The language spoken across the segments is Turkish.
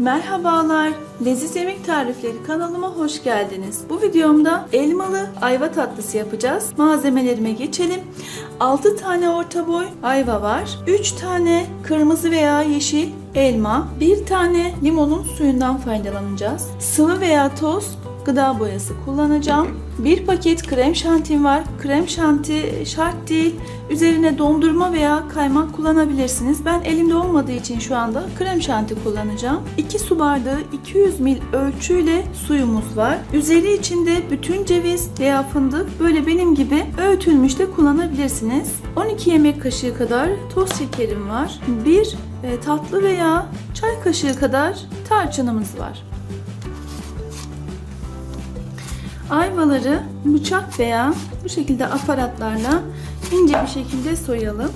Merhabalar, Leziz Yemek Tarifleri kanalıma hoş geldiniz. Bu videomda elmalı ayva tatlısı yapacağız. Malzemelerime geçelim. 6 tane orta boy ayva var. 3 tane kırmızı veya yeşil elma. 1 tane limonun suyundan faydalanacağız. Sıvı veya toz gıda boyası kullanacağım. Bir paket krem şantim var. Krem şanti şart değil. Üzerine dondurma veya kaymak kullanabilirsiniz. Ben elimde olmadığı için şu anda krem şanti kullanacağım. 2 su bardağı 200 ml ölçüyle suyumuz var. Üzeri içinde bütün ceviz veya fındık böyle benim gibi öğütülmüş de kullanabilirsiniz. 12 yemek kaşığı kadar toz şekerim var. Bir e, tatlı veya çay kaşığı kadar tarçınımız var. Ayvaları bıçak veya bu şekilde aparatlarla ince bir şekilde soyalım.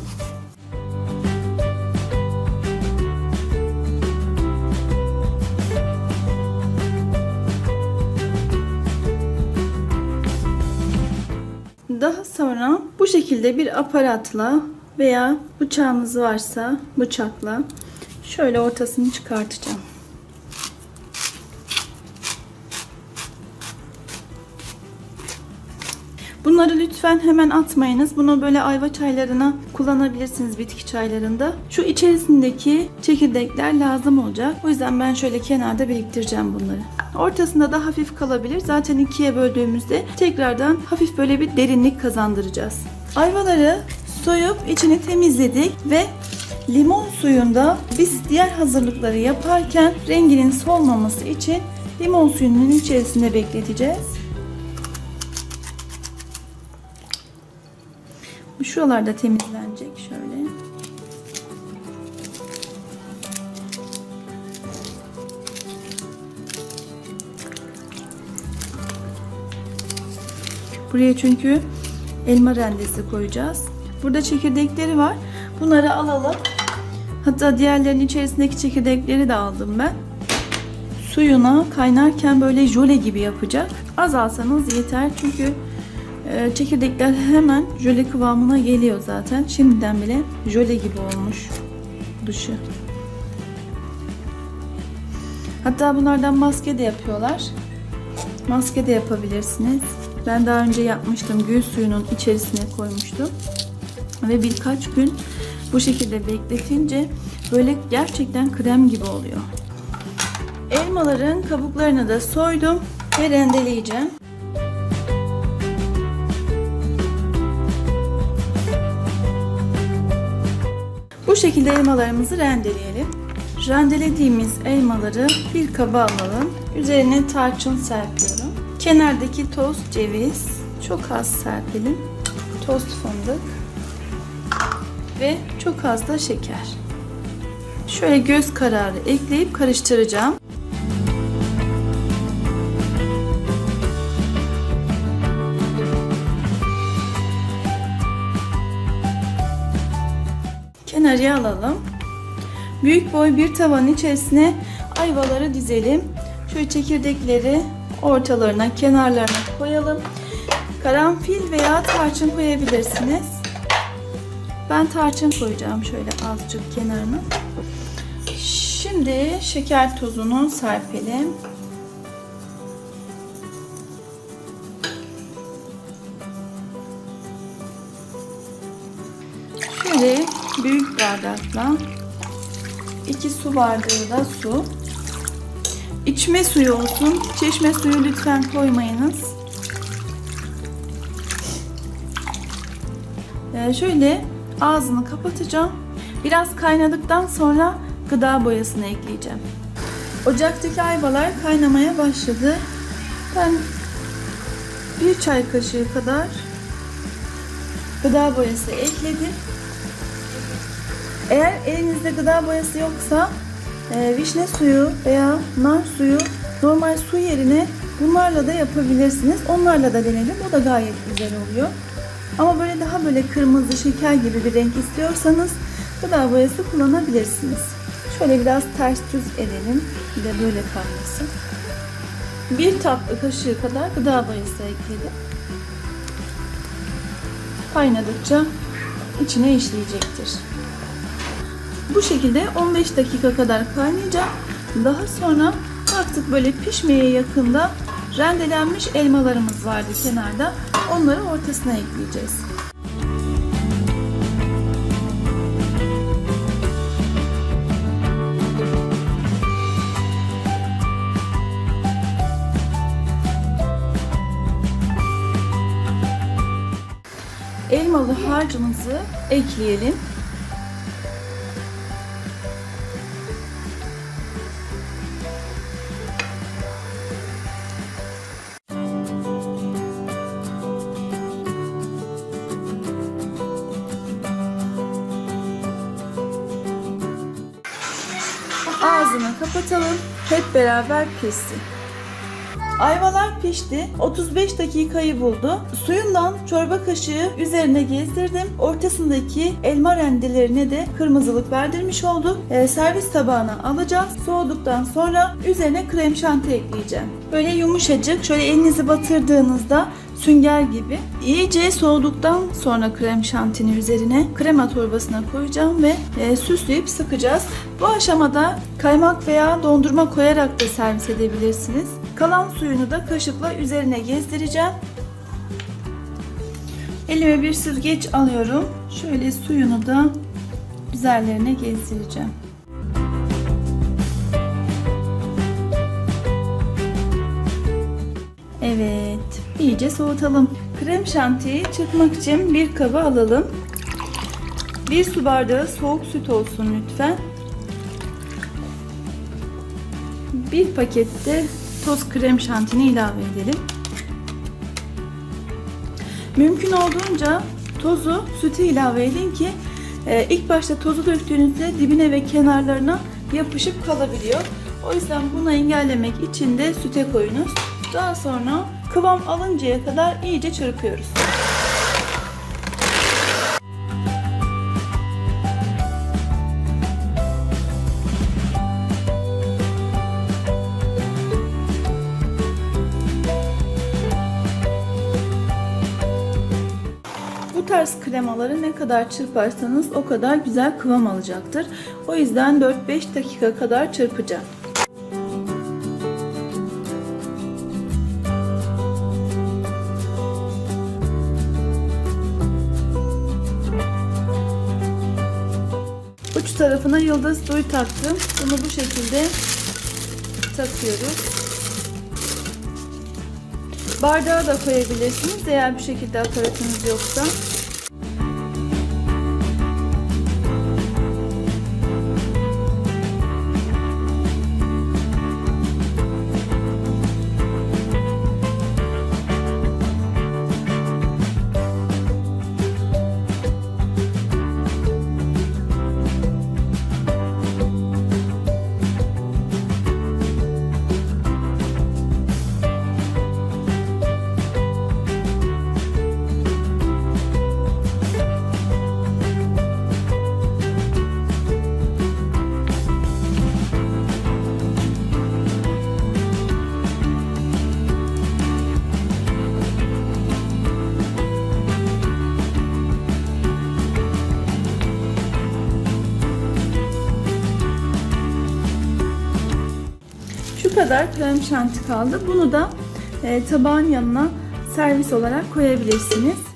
Daha sonra bu şekilde bir aparatla veya bıçağımız varsa bıçakla şöyle ortasını çıkartacağım. Bunları lütfen hemen atmayınız. Bunu böyle ayva çaylarına kullanabilirsiniz bitki çaylarında. Şu içerisindeki çekirdekler lazım olacak. O yüzden ben şöyle kenarda biriktireceğim bunları. Ortasında da hafif kalabilir. Zaten ikiye böldüğümüzde tekrardan hafif böyle bir derinlik kazandıracağız. Ayvaları soyup içini temizledik ve limon suyunda biz diğer hazırlıkları yaparken renginin solmaması için limon suyunun içerisinde bekleteceğiz. Şuralarda temizlenecek şöyle. Buraya çünkü elma rendesi koyacağız. Burada çekirdekleri var. Bunları alalım. Hatta diğerlerinin içerisindeki çekirdekleri de aldım ben. Suyuna kaynarken böyle jöle gibi yapacak. Az alsanız yeter çünkü çekirdekler hemen jöle kıvamına geliyor zaten. Şimdiden bile jöle gibi olmuş dışı. Hatta bunlardan maske de yapıyorlar. Maske de yapabilirsiniz. Ben daha önce yapmıştım. Gül suyunun içerisine koymuştum. Ve birkaç gün bu şekilde bekletince böyle gerçekten krem gibi oluyor. Elmaların kabuklarını da soydum ve rendeleyeceğim. Bu şekilde elmalarımızı rendeleyelim. Rendelediğimiz elmaları bir kaba alalım. Üzerine tarçın serpiyorum. Kenardaki toz ceviz çok az serpelim. Toz fındık ve çok az da şeker. Şöyle göz kararı ekleyip karıştıracağım. Kenarıya alalım. Büyük boy bir tavanın içerisine ayvaları dizelim. Şöyle çekirdekleri ortalarına, kenarlarına koyalım. Karanfil veya tarçın koyabilirsiniz. Ben tarçın koyacağım şöyle azıcık kenarına. Şimdi şeker tozunu serpelim. Şöyle büyük bardakla 2 su bardağı da su. İçme suyu olsun. Çeşme suyu lütfen koymayınız. Ee, şöyle ağzını kapatacağım. Biraz kaynadıktan sonra gıda boyasını ekleyeceğim. Ocaktaki ayvalar kaynamaya başladı. Ben bir çay kaşığı kadar gıda boyası ekledim. Eğer elinizde gıda boyası yoksa e, vişne suyu veya nar suyu normal su yerine bunlarla da yapabilirsiniz. Onlarla da denedim. O da gayet güzel oluyor. Ama böyle daha böyle kırmızı şeker gibi bir renk istiyorsanız gıda boyası kullanabilirsiniz. Şöyle biraz ters düz edelim. Bir de böyle kalmasın. Bir tatlı kaşığı kadar gıda boyası ekledim. Kaynadıkça içine işleyecektir. Bu şekilde 15 dakika kadar kaynayacak. Daha sonra baktık böyle pişmeye yakında rendelenmiş elmalarımız vardı kenarda. Onları ortasına ekleyeceğiz. Elmalı harcımızı ekleyelim. Kapatalım. Hep beraber pişsin. Ayvalar pişti. 35 dakikayı buldu. Suyundan çorba kaşığı üzerine gezdirdim. Ortasındaki elma rendelerine de kırmızılık verdirmiş oldu. Ee, servis tabağına alacağız. Soğuduktan sonra üzerine krem şanti ekleyeceğim. Böyle yumuşacık. Şöyle elinizi batırdığınızda sünger gibi. İyice soğuduktan sonra krem şantini üzerine krema torbasına koyacağım ve e, süsleyip sıkacağız. Bu aşamada kaymak veya dondurma koyarak da servis edebilirsiniz. Kalan suyunu da kaşıkla üzerine gezdireceğim. Elime bir süzgeç alıyorum. Şöyle suyunu da üzerlerine gezdireceğim. Evet, iyice soğutalım. Krem şantiyi çırpmak için bir kaba alalım. Bir su bardağı soğuk süt olsun lütfen. Bir pakette toz krem şantini ilave edelim. Mümkün olduğunca tozu süte ilave edin ki e, ilk başta tozu döktüğünüzde dibine ve kenarlarına yapışıp kalabiliyor. O yüzden bunu engellemek için de süte koyunuz. Daha sonra kıvam alıncaya kadar iyice çırpıyoruz. Tarz kremaları ne kadar çırparsanız o kadar güzel kıvam alacaktır. O yüzden 4-5 dakika kadar çırpacağım. Uç tarafına yıldız duy taktım. Bunu bu şekilde takıyoruz. Bardağa da koyabilirsiniz eğer bu şekilde aparatınız yoksa. Kadar krem şanti kaldı. Bunu da e, tabağın yanına servis olarak koyabilirsiniz.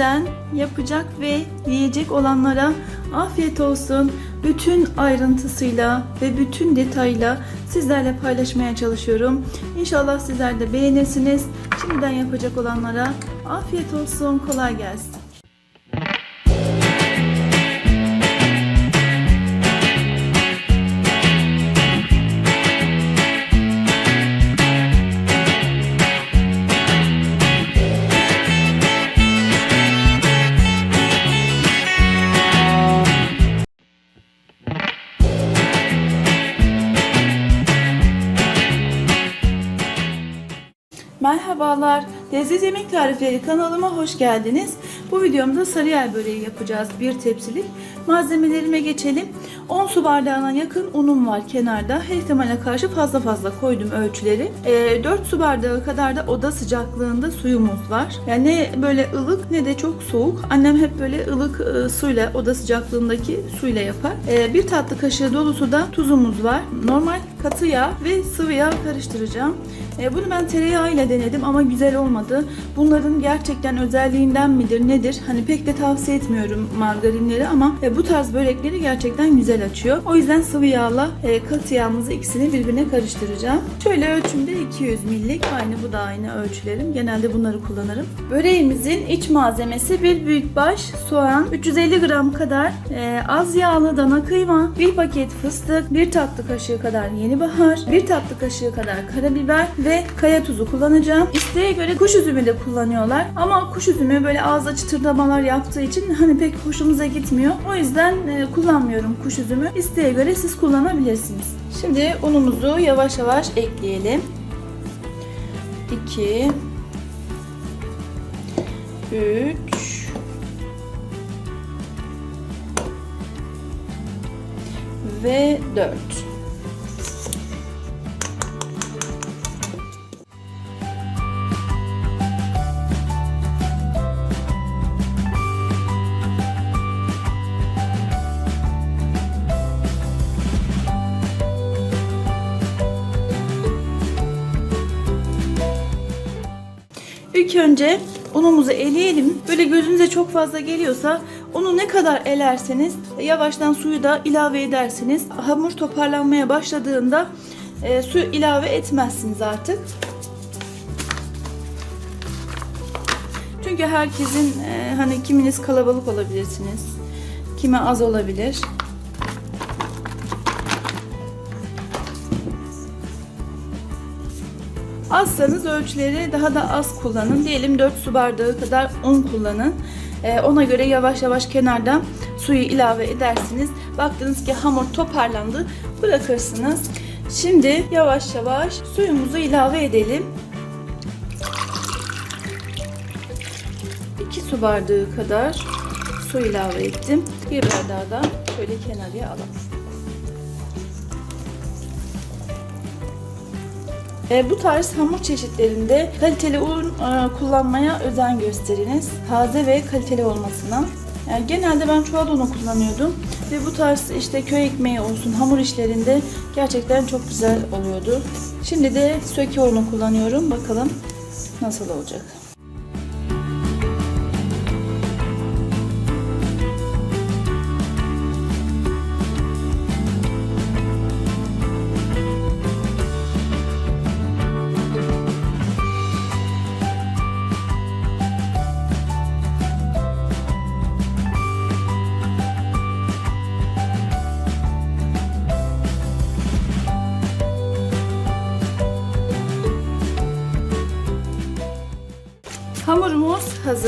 Şimdiden yapacak ve yiyecek olanlara afiyet olsun. bütün ayrıntısıyla ve bütün detayla sizlerle paylaşmaya çalışıyorum. İnşallah sizler de beğenirsiniz. Şimdiden yapacak olanlara afiyet olsun, kolay gelsin. Merhabalar, Lezzet Yemek Tarifleri kanalıma hoş geldiniz. Bu videomda sarıyer böreği yapacağız. Bir tepsilik. Malzemelerime geçelim. 10 su bardağına yakın unum var kenarda. Her ihtimale karşı fazla fazla koydum ölçüleri. Ee, 4 su bardağı kadar da oda sıcaklığında suyumuz var. Yani ne böyle ılık ne de çok soğuk. Annem hep böyle ılık e, suyla, oda sıcaklığındaki suyla yapar. Ee, bir tatlı kaşığı dolusu da tuzumuz var. Normal katı yağ ve sıvı yağ karıştıracağım. Ee, bunu ben tereyağı ile denedim ama güzel olmadı. Bunların gerçekten özelliğinden midir nedir? Hani pek de tavsiye etmiyorum margarinleri ama e, bu tarz börekleri gerçekten güzel açıyor. O yüzden sıvı yağla e, katı yağımızı ikisini birbirine karıştıracağım. Şöyle ölçümde 200 millik. Aynı bu da aynı ölçülerim. Genelde bunları kullanırım. Böreğimizin iç malzemesi bir büyükbaş soğan, 350 gram kadar e, az yağlı dana kıyma, bir paket fıstık, bir tatlı kaşığı kadar yeni bahar, bir tatlı kaşığı kadar karabiber ve kaya tuzu kullanacağım. İsteğe göre kuş üzümü de kullanıyorlar ama kuş üzümü böyle ağızda çıtırdamalar yaptığı için hani pek hoşumuza gitmiyor. O yüzden e, kullanmıyorum kuş üzümü. İsteğe göre siz kullanabilirsiniz. Şimdi unumuzu yavaş yavaş ekleyelim. 2 3 ve 4 İlk önce unumuzu eleyelim. Böyle gözünüze çok fazla geliyorsa unu ne kadar elerseniz yavaştan suyu da ilave edersiniz. Hamur toparlanmaya başladığında e, su ilave etmezsiniz artık. Çünkü herkesin e, hani kiminiz kalabalık olabilirsiniz. Kimi az olabilir. Azsanız ölçüleri daha da az kullanın. Diyelim 4 su bardağı kadar un kullanın. Ee, ona göre yavaş yavaş kenardan suyu ilave edersiniz. Baktınız ki hamur toparlandı. Bırakırsınız. Şimdi yavaş yavaş suyumuzu ilave edelim. 2 su bardağı kadar su ilave ettim. Bir bardağı da şöyle kenarıya alalım. E, bu tarz hamur çeşitlerinde kaliteli un e, kullanmaya özen gösteriniz. Taze ve kaliteli olmasına. Yani genelde ben çuval unu kullanıyordum ve bu tarz işte köy ekmeği olsun hamur işlerinde gerçekten çok güzel oluyordu. Şimdi de söke unu kullanıyorum. Bakalım nasıl olacak.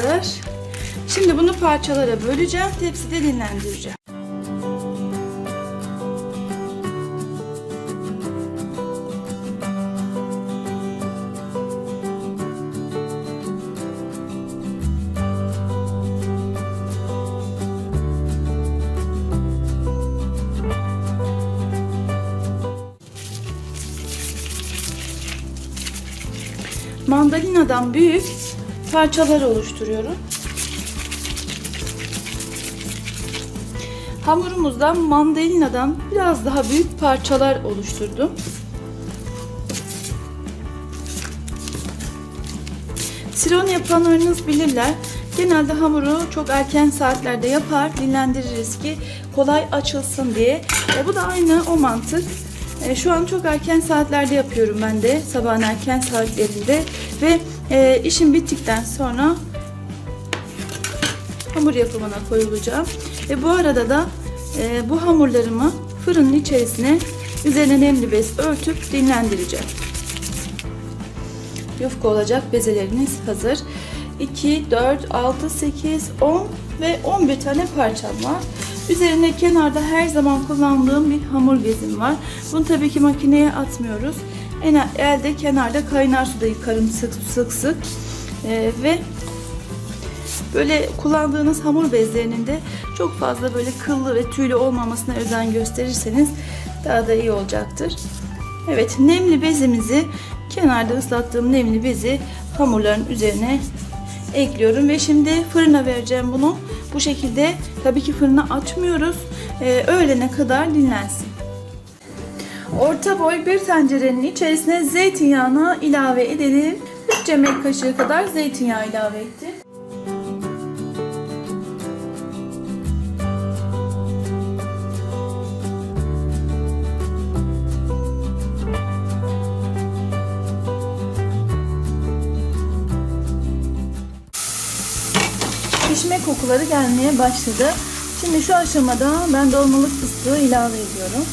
Hazır. Şimdi bunu parçalara böleceğim. Tepside dinlendireceğim. Mandalinadan büyük parçalar oluşturuyorum. Hamurumuzdan mandalinadan biraz daha büyük parçalar oluşturdum. Siron yapanlarınız bilirler. Genelde hamuru çok erken saatlerde yapar, dinlendiririz ki kolay açılsın diye. E, bu da aynı o mantık. E, şu an çok erken saatlerde yapıyorum ben de. Sabahın erken saatlerinde. Ve e, işim bittikten sonra hamur yapımına koyulacağım. Ve bu arada da e, bu hamurlarımı fırının içerisine üzerine nemli bez örtüp dinlendireceğim. Yufka olacak bezeleriniz hazır. 2, 4, 6, 8, 10 ve 11 tane parçam var. Üzerine kenarda her zaman kullandığım bir hamur bezim var. Bunu tabii ki makineye atmıyoruz. En elde kenarda kaynar suda yıkarım sık sık sık. Ee, ve böyle kullandığınız hamur bezlerinin de çok fazla böyle kıllı ve tüylü olmamasına özen gösterirseniz daha da iyi olacaktır. Evet nemli bezimizi kenarda ıslattığım nemli bezi hamurların üzerine ekliyorum ve şimdi fırına vereceğim bunu. Bu şekilde tabii ki fırını açmıyoruz. Ee, öğlene kadar dinlensin. Orta boy bir tencerenin içerisine zeytinyağını ilave edelim. 3 yemek kaşığı kadar zeytinyağı ilave ettim. Pişme kokuları gelmeye başladı. Şimdi şu aşamada ben dolmalık fıstığı ilave ediyorum.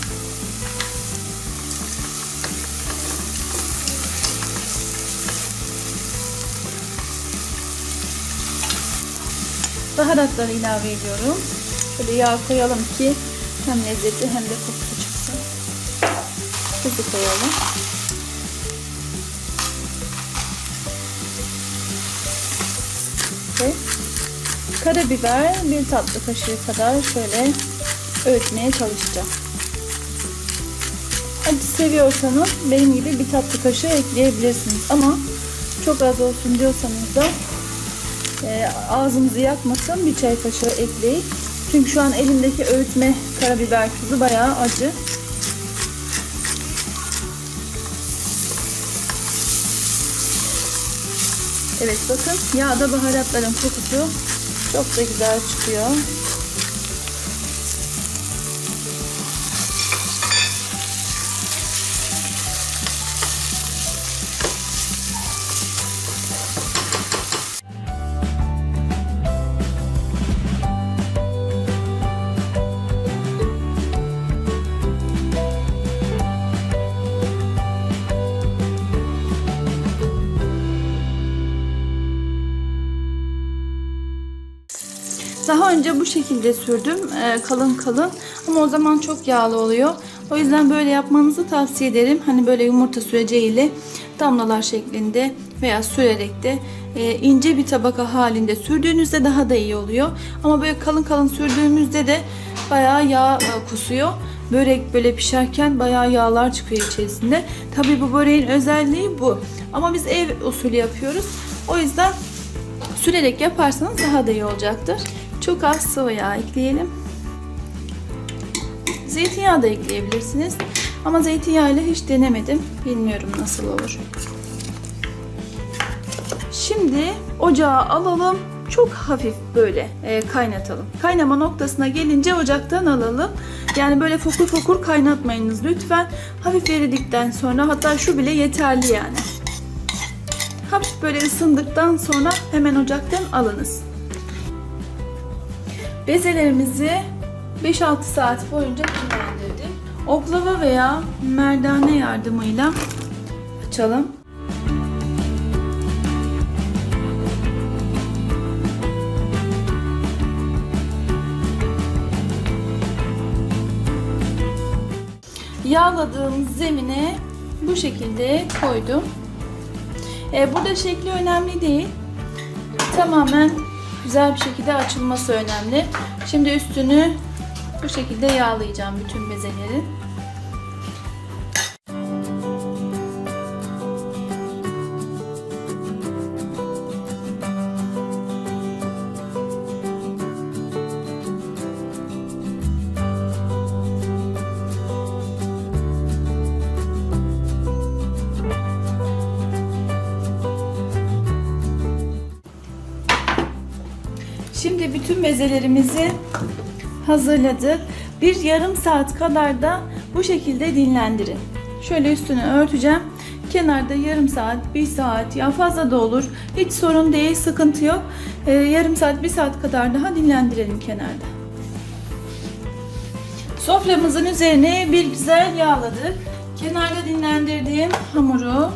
Baharatları ilave ediyorum. Böyle yağ koyalım ki hem lezzeti hem de kokusu çıksın. Tuzu koyalım. Ve karabiber bir tatlı kaşığı kadar şöyle öğütmeye çalışacağım. Acı seviyorsanız benim gibi bir tatlı kaşığı ekleyebilirsiniz ama çok az olsun diyorsanız da e, ağzınızı yakmasın bir çay kaşığı ekleyin. Çünkü şu an elimdeki öğütme karabiber tuzu bayağı acı. Evet bakın yağda baharatların kokusu çok da güzel çıkıyor. Önce bu şekilde sürdüm. Ee, kalın kalın. Ama o zaman çok yağlı oluyor. O yüzden böyle yapmanızı tavsiye ederim. Hani böyle yumurta süreceğiyle damlalar şeklinde veya sürerek de e, ince bir tabaka halinde sürdüğünüzde daha da iyi oluyor. Ama böyle kalın kalın sürdüğümüzde de bayağı yağ e, kusuyor. Börek böyle pişerken bayağı yağlar çıkıyor içerisinde. Tabii bu böreğin özelliği bu. Ama biz ev usulü yapıyoruz. O yüzden sürerek yaparsanız daha da iyi olacaktır. Çok az sıvı yağ ekleyelim. Zeytinyağı da ekleyebilirsiniz. Ama zeytinyağıyla hiç denemedim. Bilmiyorum nasıl olur. Şimdi ocağa alalım. Çok hafif böyle e, kaynatalım. Kaynama noktasına gelince ocaktan alalım. Yani böyle fokur fokur kaynatmayınız lütfen. Hafif eridikten sonra hatta şu bile yeterli yani. Hafif böyle ısındıktan sonra hemen ocaktan alınız. Bezelerimizi 5-6 saat boyunca dinlendirdim. Oklava veya merdane yardımıyla açalım. Yağladığım zemine bu şekilde koydum. E, burada şekli önemli değil. Tamamen güzel bir şekilde açılması önemli. Şimdi üstünü bu şekilde yağlayacağım bütün bezeleri. Şimdi bütün bezelerimizi hazırladık. Bir yarım saat kadar da bu şekilde dinlendirin. Şöyle üstünü örteceğim. Kenarda yarım saat, bir saat ya fazla da olur. Hiç sorun değil, sıkıntı yok. Ee, yarım saat, bir saat kadar daha dinlendirelim kenarda. Soframızın üzerine bir güzel yağladık. Kenarda dinlendirdiğim hamuru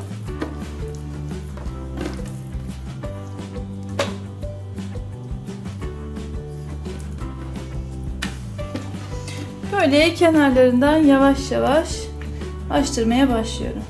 Böyle kenarlarından yavaş yavaş açtırmaya başlıyorum.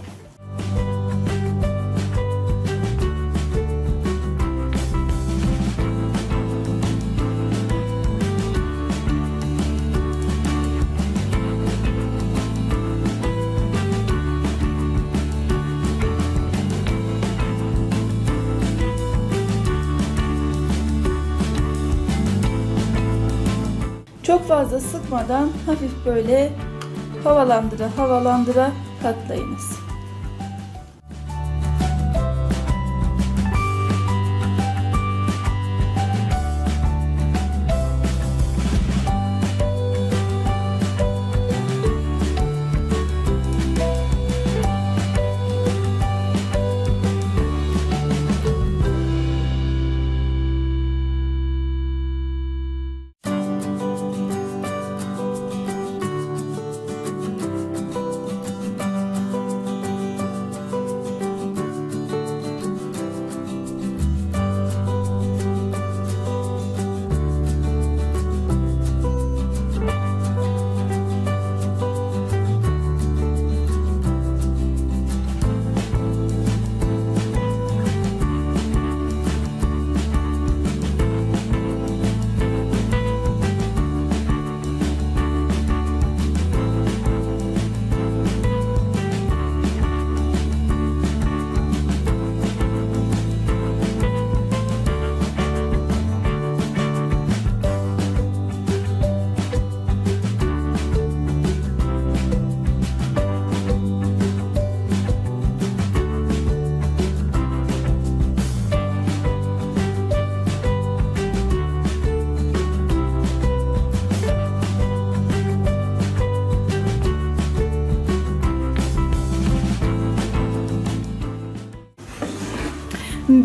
Çok fazla sıkmadan hafif böyle havalandıra havalandıra katlayınız.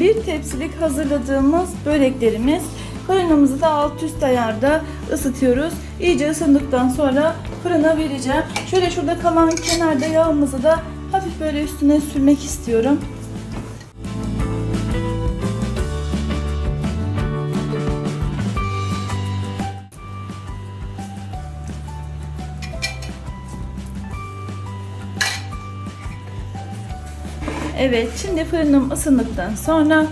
Bir tepsilik hazırladığımız böreklerimiz fırınımızı da alt üst ayarda ısıtıyoruz. İyice ısındıktan sonra fırına vereceğim. Şöyle şurada kalan kenarda yağımızı da hafif böyle üstüne sürmek istiyorum. Evet, şimdi fırınım ısındıktan sonra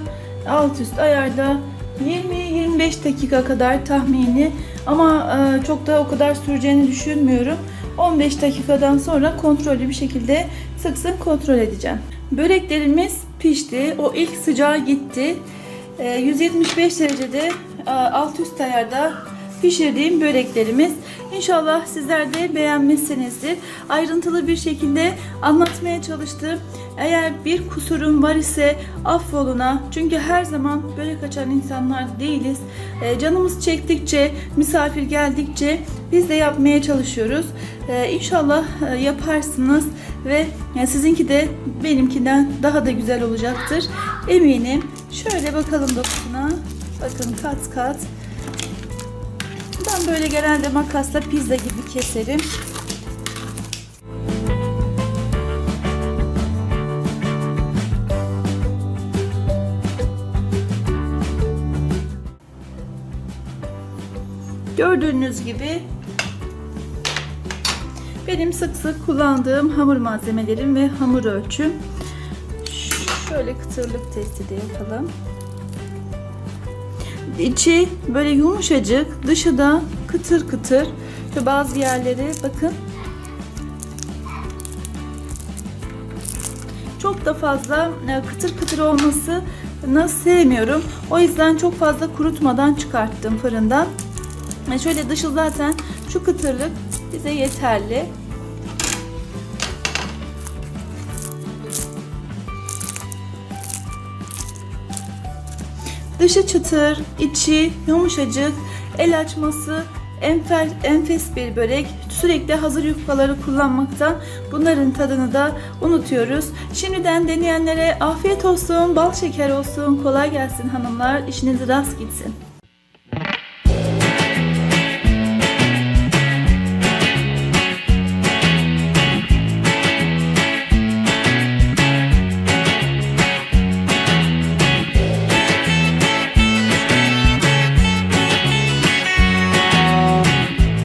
alt üst ayarda 20-25 dakika kadar tahmini ama e, çok da o kadar süreceğini düşünmüyorum. 15 dakikadan sonra kontrollü bir şekilde sık sık kontrol edeceğim. Böreklerimiz pişti. O ilk sıcağı gitti. E, 175 derecede e, alt üst ayarda pişirdiğim böreklerimiz. İnşallah sizler de beğenmişsinizdir. Ayrıntılı bir şekilde anlatmaya çalıştım. Eğer bir kusurum var ise affoluna. Çünkü her zaman börek açan insanlar değiliz. E, canımız çektikçe, misafir geldikçe biz de yapmaya çalışıyoruz. E, inşallah e, yaparsınız ve e, sizinki de benimkinden daha da güzel olacaktır. Eminim. Şöyle bakalım dokusuna. Bakın kat kat. Ben böyle genelde makasla pizza gibi keserim. Gördüğünüz gibi benim sık sık kullandığım hamur malzemelerim ve hamur ölçüm. Şöyle kıtırlık testi de yapalım. İçi böyle yumuşacık, dışı da kıtır kıtır. Şu bazı yerleri bakın. Çok da fazla e, kıtır kıtır olması sevmiyorum. O yüzden çok fazla kurutmadan çıkarttım fırından. E, Şöyle dışı zaten şu kıtırlık bize yeterli. Dışı çıtır, içi yumuşacık, el açması enfer, enfes bir börek. Sürekli hazır yufkaları kullanmaktan bunların tadını da unutuyoruz. Şimdiden deneyenlere afiyet olsun, bal şeker olsun, kolay gelsin hanımlar, işiniz rast gitsin.